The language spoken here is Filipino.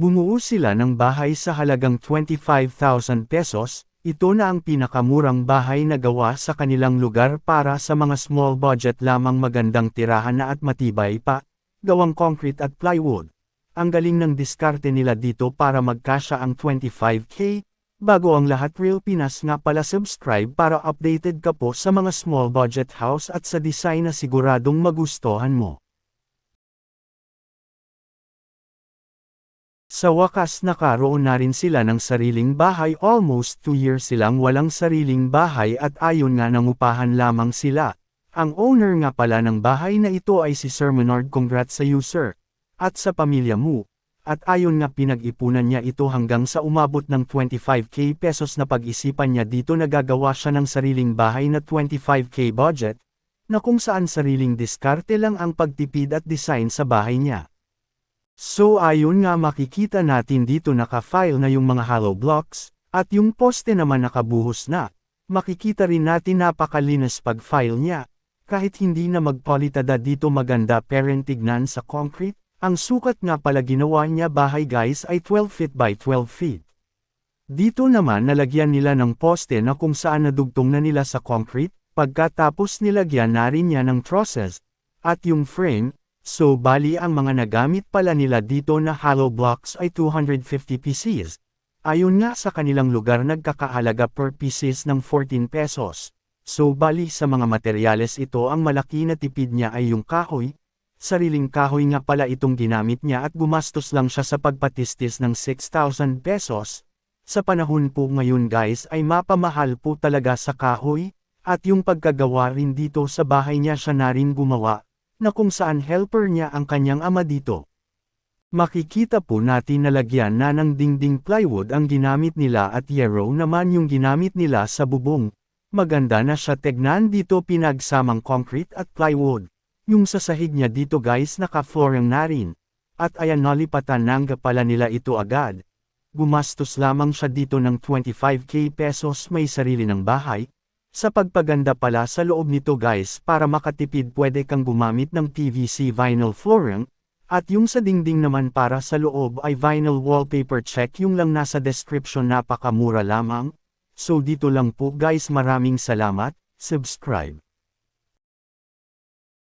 Bumuo sila ng bahay sa halagang 25,000 pesos, ito na ang pinakamurang bahay na gawa sa kanilang lugar para sa mga small budget lamang magandang tirahan na at matibay pa, gawang concrete at plywood. Ang galing ng diskarte nila dito para magkasya ang 25k, bago ang lahat Real Pinas nga pala subscribe para updated ka po sa mga small budget house at sa design na siguradong magustuhan mo. Sa wakas nakaroon na rin sila ng sariling bahay almost 2 years silang walang sariling bahay at ayon nga nangupahan lamang sila. Ang owner nga pala ng bahay na ito ay si Sir Menard congrats sa you sir. At sa pamilya mo. At ayon nga pinag-ipunan niya ito hanggang sa umabot ng 25k pesos na pag-isipan niya dito nagagawa siya ng sariling bahay na 25k budget, na kung saan sariling diskarte lang ang pagtipid at design sa bahay niya. So ayon nga makikita natin dito naka-file na yung mga hollow blocks, at yung poste naman nakabuhos na. Makikita rin natin napakalinis pag-file niya. Kahit hindi na magpolitada dito maganda parent tignan sa concrete, ang sukat nga pala ginawa niya bahay guys ay 12 feet by 12 feet. Dito naman nalagyan nila ng poste na kung saan nadugtong na nila sa concrete, pagkatapos nilagyan na rin niya ng trusses, at yung frame, So bali ang mga nagamit pala nila dito na hollow blocks ay 250 pieces. Ayon nga sa kanilang lugar nagkakaalaga per pieces ng 14 pesos. So bali sa mga materyales ito ang malaki na tipid niya ay yung kahoy. Sariling kahoy nga pala itong ginamit niya at gumastos lang siya sa pagpatistis ng 6,000 pesos. Sa panahon po ngayon guys ay mapamahal po talaga sa kahoy, at yung pagkagawa rin dito sa bahay niya siya na rin gumawa, na kung saan helper niya ang kanyang ama dito. Makikita po natin na lagyan na ng dingding plywood ang ginamit nila at yarrow naman yung ginamit nila sa bubong. Maganda na siya tegnan dito pinagsamang concrete at plywood. Yung sa sahig niya dito guys naka-flooring na rin. At ayan nalipatan nang pala nila ito agad. Gumastos lamang siya dito ng 25k pesos may sarili ng bahay, sa pagpaganda pala sa loob nito guys para makatipid pwede kang gumamit ng PVC vinyl flooring, at yung sa dingding naman para sa loob ay vinyl wallpaper check yung lang nasa description napakamura lamang. So dito lang po guys maraming salamat, subscribe.